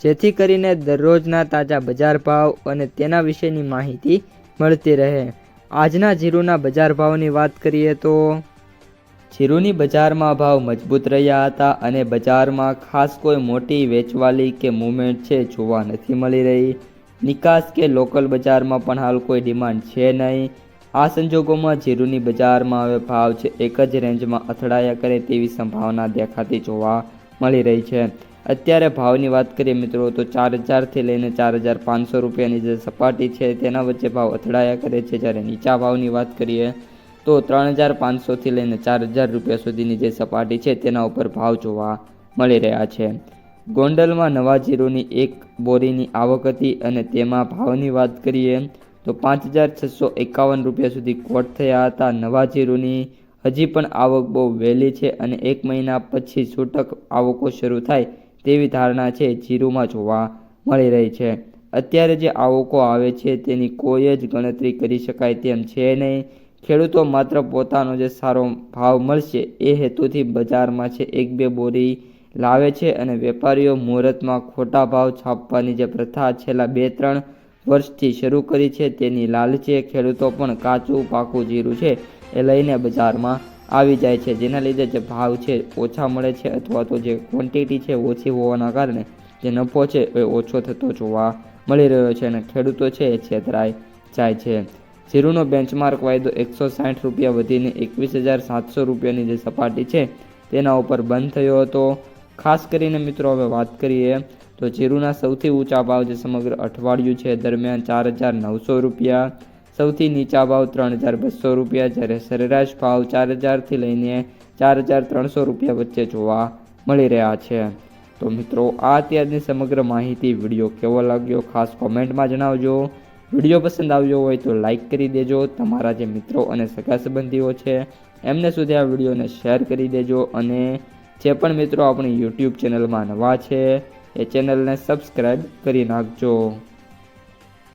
જેથી કરીને દરરોજના તાજા બજાર ભાવ અને તેના વિશેની માહિતી મળતી રહે. આજના જીરુના બજાર ભાવની વાત કરીએ તો જીરુની બજારમાં ભાવ મજબૂત રહ્યા હતા અને બજારમાં ખાસ કોઈ મોટી વેચવાલી કે મુવમેન્ટ છે જોવા નથી મળી રહી. નિકાસ કે લોકલ બજારમાં પણ હાલ કોઈ ડિમાન્ડ છે નહીં. આ સંજોગોમાં જીરુની બજારમાં હવે ભાવ છે એક જ રેન્જમાં અથડાયા કરે તેવી સંભાવના દેખાતી જોવા મળી રહી છે. અત્યારે ભાવની વાત કરીએ મિત્રો, તો ચાર હજારથી લઈને ચાર હજાર પાંચસો રૂપિયાની જે સપાટી છે, તેના વચ્ચે ભાવ અથડાયા કરે છે. જ્યારે નીચા ભાવની વાત કરીએ, તો ત્રણ હજાર પાંચસોથી લઈને ચાર હજાર રૂપિયા સુધીની જે સપાટી છે, તેના ઉપર ભાવ જોવા મળી રહ્યા છે. ગોંડલમાં નવા જીરોની એક બોરીની આવક હતી અને તેમાં ભાવની વાત કરીએ, તો પાંચ હજાર છસો એકાવન રૂપિયા સુધી કોટ થયા હતા. નવા જીરોની હજી પણ આવક બહુ વહેલી છે અને એક મહિના પછી છૂટક આવકો શરૂ થાય તેવી ધારણા છે જીરુમાં જોવા મળી રહી છે. અત્યારે જે આવકો આવે છે તેની કોઈ જ ગણતરી કરી શકાય તેમ છે નહીં. ખેડૂતો માત્ર પોતાનો જે સારો ભાવ મળશે એ હેતુથી બજારમાં છે એક બે બોરી લાવે છે અને વેપારીઓ મુહૂર્તમાં ખોટા ભાવ છાપવાની જે પ્રથા છેલ્લા બે ત્રણ વર્ષથી શરૂ કરી છે તેની લાલચે ખેડૂતો પણ કાચું પાકું જીરું છે એ લઈને બજારમાં આવી જાય છે, જેના લીધે જે ભાવ છે ઓછા મળે છે અથવા તો જે ક્વોન્ટિટી છે ઓછી હોવાના કારણે જે નફો છે એ ઓછો થતો જોવા મળી રહ્યો છે અને ખેડૂતો છે એ છેતરાઈ જાય છે. જીરુનો બેન્ચમાર્ક વાયદો એકસો સાઠ રૂપિયા વધીને એકવીસ હજાર સાતસો રૂપિયાની જે સપાટી છે તેના ઉપર બંધ થયો હતો. ખાસ કરીને મિત્રો હવે વાત કરીએ તો જીરુના સૌથી ઊંચા ભાવ જે સમગ્ર અઠવાડિયું છે દરમિયાન ચાર હજાર નવસો રૂપિયા સૌથી નીચા ભાવ ત્રણ હજાર બસો રૂપિયા, જ્યારે સરેરાશ ભાવ ચાર હજારથી લઈને ચાર હજાર ત્રણસો રૂપિયા વચ્ચે જોવા મળી રહ્યા છે. તો મિત્રો, આ અત્યારની સમગ્ર માહિતી વીડિયો કેવો લાગ્યો ખાસ કોમેન્ટમાં જણાવજો. વીડિયો પસંદ આવ્યો હોય તો લાઈક કરી દેજો. તમારા જે મિત્રો અને સગા સંબંધીઓ છે, એમને સુધી આ વિડીયોને શેર કરી દેજો અને જે પણ મિત્રો આપણી યુટ્યુબ ચેનલમાં નવા છે, એ ચેનલને સબસ્ક્રાઈબ કરી નાખજો.